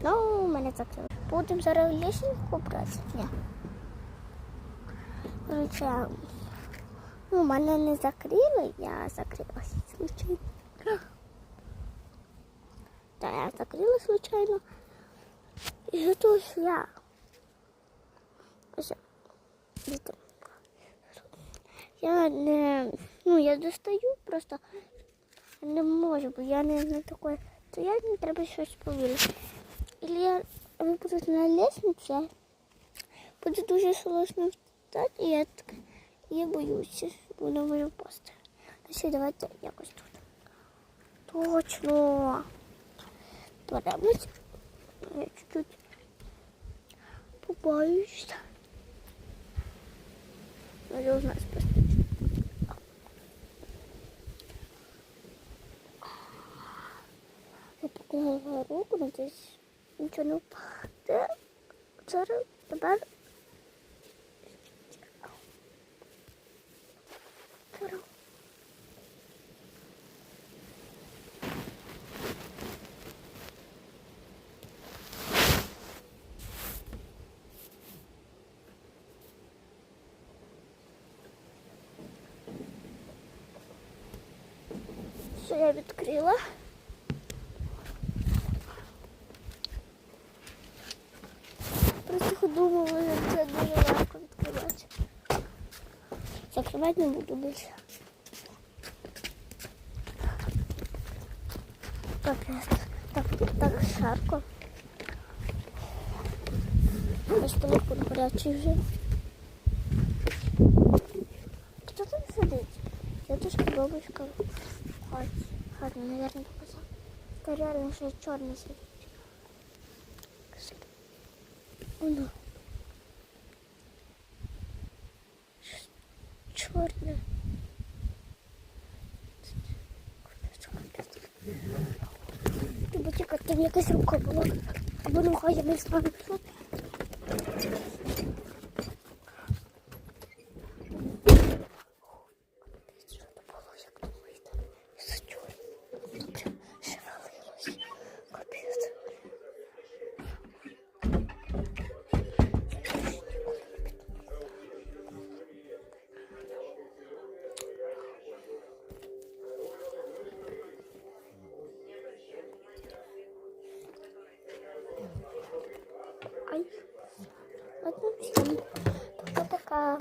Ну, мене закрили. Будемо зараз лісеньку брати? Ні. Короче, ну, мене не закрили, я закрилася случайно. Так, я закрила случайно. І тут я. Я не, ну, я достаю, просто не можу, бо я не на такой стоять, мені треба щось повірити. Или я буду на лестниці, буде дуже сложно встати, і я так я боюся, бо не можу впасти. Значить, давайте якось тут. Точно. Поремось. Я чуть-чуть побоюсь. Надо узнать просто. Я поклала руку, надеюсь, нічого не тепер. Зараз. Все, я відкрила. Просто думала, що це дуже легко не буду більше. Так, тут так жарко. Ось телефон гарячий вже. Хто там сидить? Я трошки бабушка. Ой, гарно, наверное, показав. Та реально ще чорний сидить. Воно. Тобі чекати, там якась рука була. Або хай я не стану. Пока-пока.